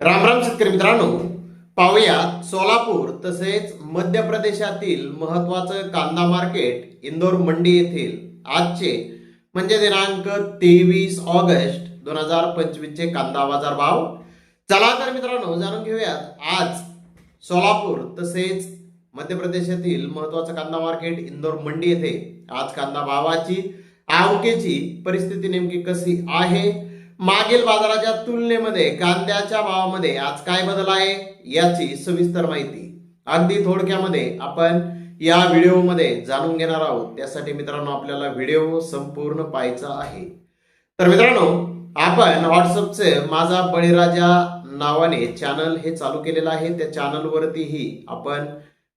राम राम शेतकरी मित्रांनो. पाहूया सोलापूर तसेच मध्य प्रदेशातील महत्वाचं कांदा मार्केट इंदोर मंडी येथील आजचे म्हणजे दिनांक तेवीस ऑगस्ट दोन हजार पंचवीस चे कांदा बाजार भाव चला तर मित्रांनो जाणून घेऊयात आज सोलापूर तसेच मध्य प्रदेशातील महत्वाचं कांदा मार्केट इंदोर मंडी येथे. आज कांदा भावाची आवकेची परिस्थिती नेमकी कशी आहे? मागील बाजाराच्या तुलनेमध्ये कांद्याच्या भावामध्ये आज काय बदल आहे याची सविस्तर माहिती अगदी थोडक्यामध्ये आपण या व्हिडिओमध्ये जाणून घेणार आहोत. त्यासाठी मित्रांनो आपल्याला व्हिडिओ संपूर्ण पाहायचा आहे. तर मित्रांनो आपण व्हॉट्सअपचे माझा बळीराजा नावाने चॅनल हे चालू केलेलं आहे. त्या चॅनलवरतीही आपण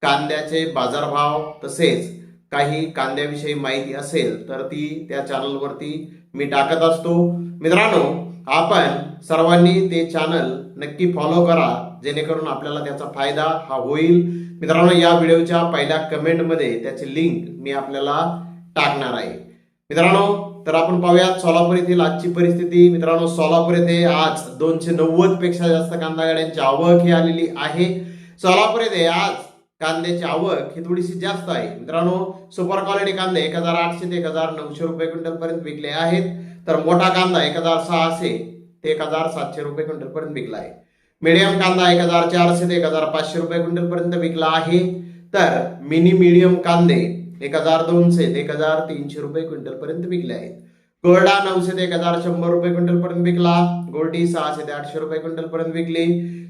कांद्याचे बाजारभाव तसेच काही कांद्याविषयी माहिती असेल तर ती त्या चॅनलवरती मी टाकत असतो. मित्रांनो आपण सर्वांनी ते चॅनल नक्की फॉलो करा जेणेकरून आपल्याला त्याचा फायदा हा होईल. मित्रांनो या व्हिडिओच्या पहिल्या कमेंटमध्ये त्याची लिंक मी आपल्याला टाकणार आहे. मित्रांनो तर आपण पाहूयात सोलापूर येथील आजची परिस्थिती. मित्रांनो सोलापूर येथे आज दोनशे नव्वदपेक्षा जास्त कांदा गाड्यांची आवक ही आलेली आहे. सोलापूर येथे आज कांद्याची आवक ही थोडीशी जास्त आहे. मित्रांनो सुपर क्वालिटी कांदे एक हजार आठशे ते एक हजार नऊशे रुपये क्विंटल पर्यंत विकले आहेत. तर मोठा कांदा एक हजार सहाशे ते एक हजार सातशे रुपये क्विंटल पर्यंत विकला आहे. मीडियम कांदा एक हजार चारशे ते एक हजार पाचशे रुपये क्विंटल पर्यंत विकला आहे. तर मिनी मीडियम कांदे एक हजार दोनशे ते एक हजार तीनशे रुपये क्विंटल पर्यंत विकले आहेत. कोरडा नऊशे ते एक हजार शंभर रुपये क्विंटल पर्यंत विकला. गोल्डी सहाशे ते आठशे रुपये क्विंटल पर्यंत विकली.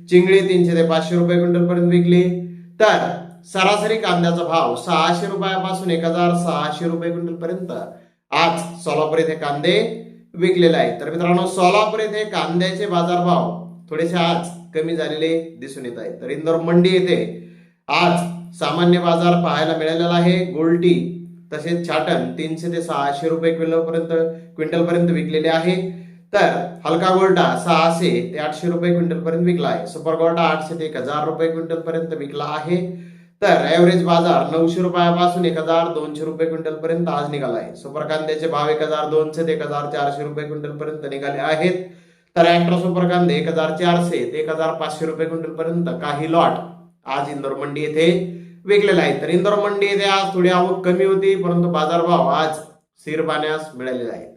चिंगळी तीनशे ते पाचशे रुपये क्विंटल पर्यंत विकली. तर सरासरी कांद्याचा भाव सहाशे रुपयापासून एक हजार सहाशे रुपये क्विंटल पर्यंत आज सोलापूर येथे कांदे विकलेले आहेत. तर मित्रांनो सोलापूर येथे कांद्याचे बाजारभाव थोडेसे आज कमी झालेले दिसून येत आहेत. तर इंदोर मंडी येथे आज सामान्य बाजार पाहायला मिळालेला आहे. गोल्टी तसेच छाटण तीनशे ते सहाशे रुपये क्विंटलपर्यंत पर्यंत क्विंटल पर्यंत विकलेले आहे. तर हलका गोल्डा सहाशे ते आठशे रुपये क्विंटल पर्यंत विकला आहे. सुपर गोल्डा आठशे ते एक हजार रुपये क्विंटल पर्यंत विकला आहे. तर ऍव्हरेज बाजार नऊशे रुपयापासून एक हजार दोनशे रुपये क्विंटल पर्यंत आज निघाला आहे. सुपर कांद्याचे भाव एक हजार दोनशे ते एक हजार चारशे रुपये क्विंटल पर्यंत निघाले आहेत. तर अँट्रो सुपर कांदे एक हजार चारशे ते एक हजार पाचशे रुपये क्विंटल पर्यंत काही लॉट आज इंदोर मंडी येथे विकलेला आहे तर इंदोर मंडी येथे आज थोडी आवक कमी होती परंतु बाजारभाव आज स्थिर पाहण्यास मिळालेला आहे